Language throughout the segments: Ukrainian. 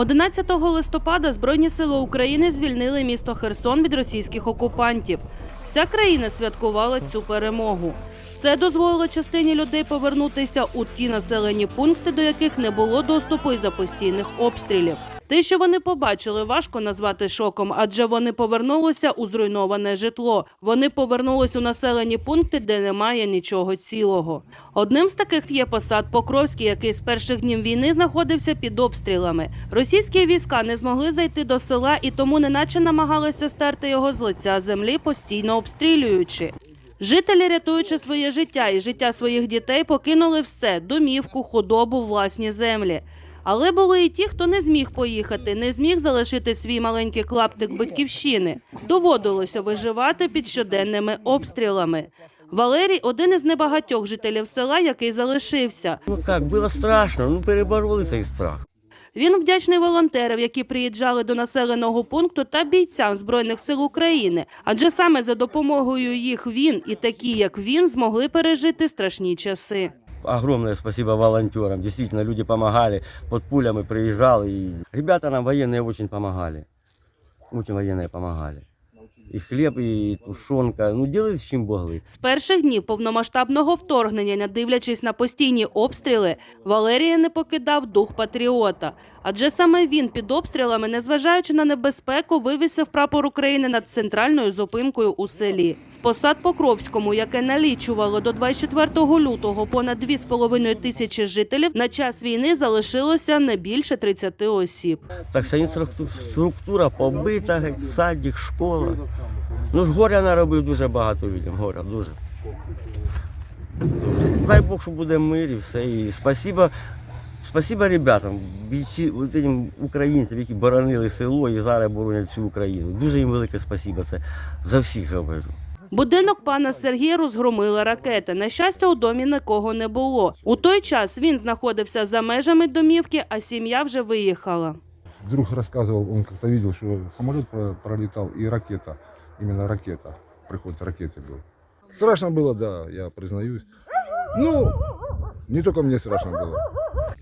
11 листопада Збройні сили України звільнили місто Херсон від російських окупантів. Вся країна святкувала цю перемогу. Це дозволило частині людей повернутися у ті населені пункти, до яких не було доступу із-за постійних обстрілів. Те, що вони побачили, важко назвати шоком, адже вони повернулися у зруйноване житло. Вони повернулись у населені пункти, де немає нічого цілого. Одним з таких є посад Покровський, який з перших днів війни знаходився під обстрілами. Російські війська не змогли зайти до села і тому неначе намагалися стерти його з лиця землі, постійно обстрілюючи. Жителі, рятуючи своє життя і життя своїх дітей, покинули все домівку, худобу, власні землі. Але були і ті, хто не зміг поїхати, не зміг залишити свій маленький клаптик батьківщини. Доводилося виживати під щоденними обстрілами. Валерій один із небагатьох жителів села, який залишився. Ну как, было страшно, ну перебороли цей страх. Він вдячний волонтерам, які приїжджали до населеного пункту та бійцям збройних сил України. Адже саме за допомогою їх він і такі, як він, змогли пережити страшні часи. Огромное спасибо волонтерам. Действительно, люди помогали, под пулями приезжал. И ребята нам военные очень помогали. Очень военные помогали. И хлеб, и тушенка. Ну, делали, с чем могли. З перших днів повномасштабного вторгнення, не дивлячись на постійні обстріли, Валерія не покидав дух патріота. Адже саме він під обстрілами, незважаючи на небезпеку, вивісив прапор України над центральною зупинкою у селі. В посад Покровському, яке налічувало до 24 лютого понад 2,5 тисячі жителів, на час війни залишилося не більше 30 осіб. Так інфраструктура побита, садик, школа. Ну ж горя наробив дуже багато людям, горя, дуже. Дай Бог, що буде мир і все. І спасибо, спасибо ребятам, бійці, українцям, які боронили село і зараз боронять всю Україну. Дуже їм велике спасибо. Це за всіх говорю. Будинок пана Сергія розгромила ракета. На щастя, у домі нікого не було. У той час він знаходився за межами домівки, а сім'я вже виїхала. Друг рассказывал, он как-то видел, что самолет про- пролетал ракета, именно ракета, приход ракеты был. Страшно было, да, я признаюсь. Ну, не только мне страшно было.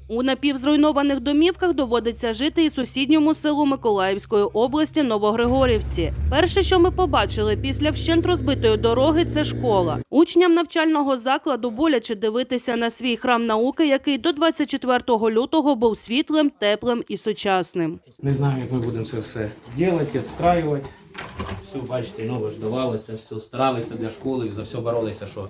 У напівзруйнованих домівках доводиться жити і сусідньому селу Миколаївської області Новогригорівці. Перше, що ми побачили після вщент розбитої дороги, це школа. Учням навчального закладу боляче дивитися на свій храм науки, який до 24 лютого був світлим, теплим і сучасним. Не знаю, як ми будемо це все робити, відстраювати. Все, бачите, нове ж все старалися для школи і за все боролися, що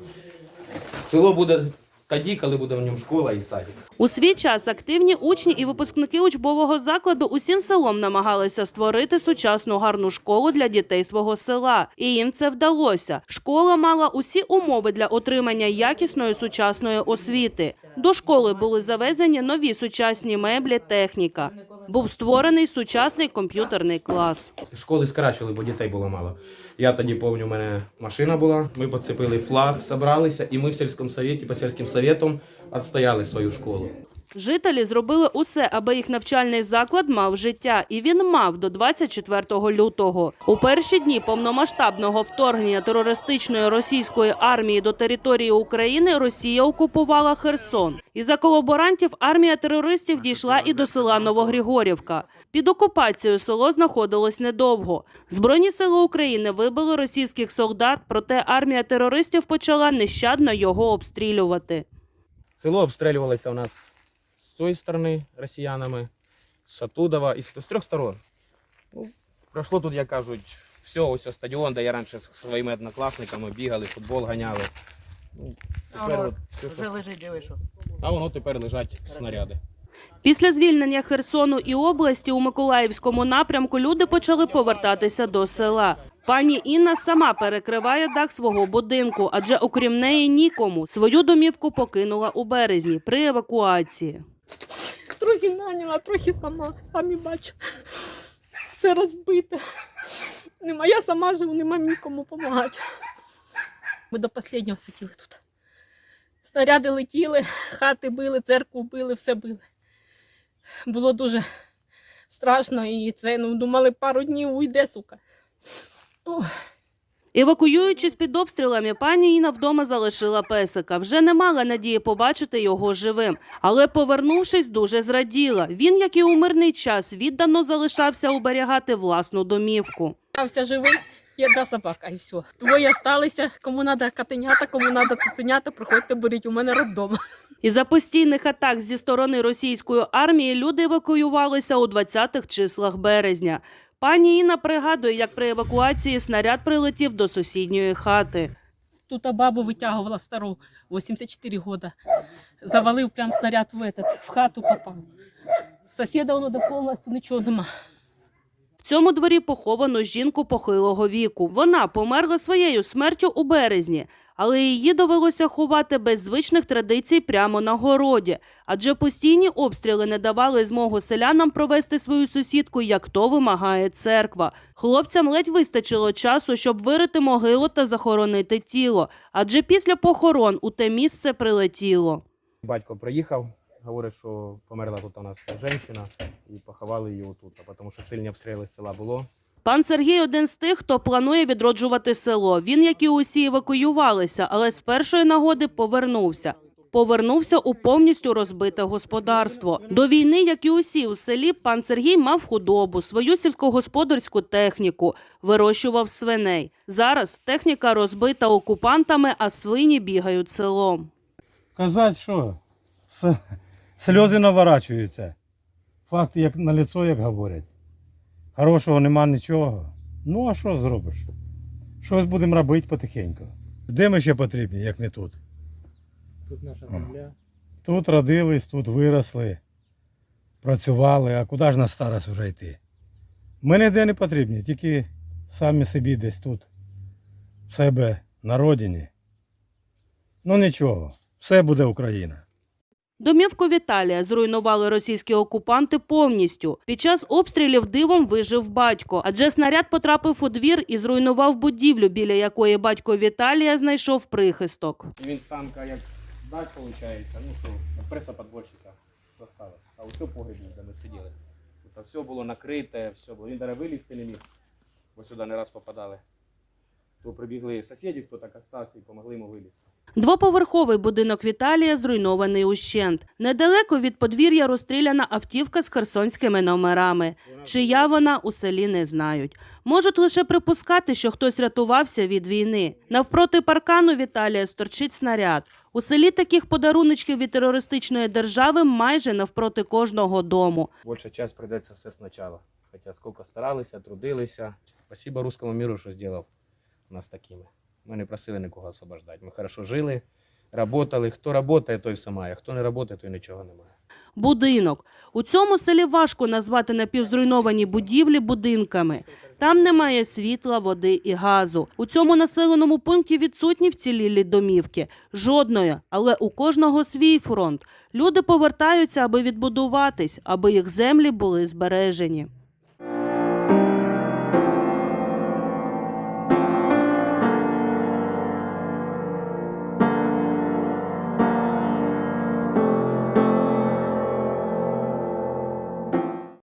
село буде тоді, коли буде в ньому школа і садик. У свій час активні учні і випускники учбового закладу усім селом намагалися створити сучасну гарну школу для дітей свого села, і їм це вдалося. Школа мала усі умови для отримання якісної сучасної освіти. До школи були завезені нові сучасні меблі, техніка. Був створений сучасний комп'ютерний клас. Школи скращили, бо дітей було мало. Я тоді пам'ятаю, у мене машина була, ми поцепили флаг, зібралися, і ми в сільському совєті, по сільським советам відстояли свою школу. Жителі зробили усе, аби їх навчальний заклад мав життя, і він мав до 24 лютого. У перші дні повномасштабного вторгнення терористичної російської армії до території України Росія окупувала Херсон. І за колаборантів армія терористів дійшла і до села Новогригорівка. Під окупацією село знаходилось недовго. Збройні сили України вибили російських солдат, проте армія терористів почала нещадно його обстрілювати. Село обстрілювалося у нас з цієї сторони росіянами, з Атудова і з трьох сторон. Ну, пройшло тут, як кажуть, все, ось стадіон, де я раніше з своїми однокласниками бігали, футбол ганяли. Ну, тепер от, все, що- лежить, диви, що. А воно тепер лежать снаряди. Після звільнення Херсону і області у Миколаївському напрямку люди почали повертатися до села. Пані Інна сама перекриває дах свого будинку, адже окрім неї нікому свою домівку покинула у березні при евакуації. Трохи наняла, трохи сама, самі бачу. Все розбите. Нема, я сама живу, нема нікому допомагати. Ми до останнього сиділи тут. Снаряди летіли, хати били, церкву били, все били. Було дуже страшно і це, ну, думали, пару днів уйде, сука. Ой. Евакуюючись під обстрілами, пані Інна вдома залишила песика. Вже не мала надії побачити його живим. Але, повернувшись, дуже зраділа. Він, як і у мирний час, віддано залишався оберігати власну домівку. Остався живий, є одна собака, і все. Двоє залишилися, кому треба котенята, кому треба цуценята, приходьте, беріть, у мене роддом. Із-за постійних атак зі сторони російської армії люди евакуювалися у 20-х числах березня. Пані Інна пригадує, як при евакуації снаряд прилетів до сусідньої хати. Тут бабу витягувала стару, 84 года. Завалив прям снаряд в, этот, в хату попав. Сусіда воно до повністю нічого нема. В цьому дворі поховано жінку похилого віку. Вона померла своєю смертю у березні, але її довелося ховати без звичних традицій прямо на городі, адже постійні обстріли не давали змогу селянам провести свою сусідку, як то вимагає церква. Хлопцям ледь вистачило часу, щоб вирити могилу та захоронити тіло, адже після похорон у те місце прилетіло. Батько приїхав, говорить, що померла тут у нас жінка, і поховали її тут, тому що сильні обстріли села було. Пан Сергій один з тих, хто планує відроджувати село. Він, як і усі, евакуювалися, але з першої нагоди повернувся. Повернувся у повністю розбите господарство. До війни, як і усі у селі, пан Сергій мав худобу, свою сільськогосподарську техніку, вирощував свиней. Зараз техніка розбита окупантами, а свині бігають селом. Казати, що сльози наворачуються. Факти як на лицо, як говорять. Хорошого нема нічого. Ну, а що зробиш? Щось будемо робити потихеньку. Де ми ще потрібні, як не тут? Тут наша земля. Тут родились, тут виросли, працювали, а куди ж на старость вже йти? Ми ніде не потрібні, тільки самі собі десь тут, в себе на родині. Ну нічого, все буде Україна. Домівку Віталія зруйнували російські окупанти повністю. Під час обстрілів дивом вижив батько, адже снаряд потрапив у двір і зруйнував будівлю, біля якої батько Віталія знайшов прихисток. І він з танка як дасть, виходить, ну що, преса подборщика зосталось. А ось у погребі, де ми сиділи. Тут все було накрите, все було. Він вилізти не міг, бо сюди не раз попадали. То прибігли сусіди, хто так остався, і допомогли йому вилізти. Двоповерховий будинок Віталія зруйнований ущент. Недалеко від подвір'я розстріляна автівка з херсонськими номерами. Чия вона у селі не знають. Можуть лише припускати, що хтось рятувався від війни. Навпроти паркану Віталія сторчить снаряд. У селі таких подаруночків від терористичної держави майже навпроти кожного дому. Більша часть прийдеться все спочатку. Хоча скільки старалися, трудилися. Спасибо русскому миру, що зробив нас такими. Ми не просили нікого освобождати. Ми хорошо жили, працювали. Хто працює, той все має. Хто не працює, той нічого не має. Будинок. У цьому селі важко назвати напівзруйновані будівлі будинками. Там немає світла, води і газу. У цьому населеному пункті відсутні вцілілі домівки. Жодної, але у кожного свій фронт. Люди повертаються, аби відбудуватись, аби їх землі були збережені.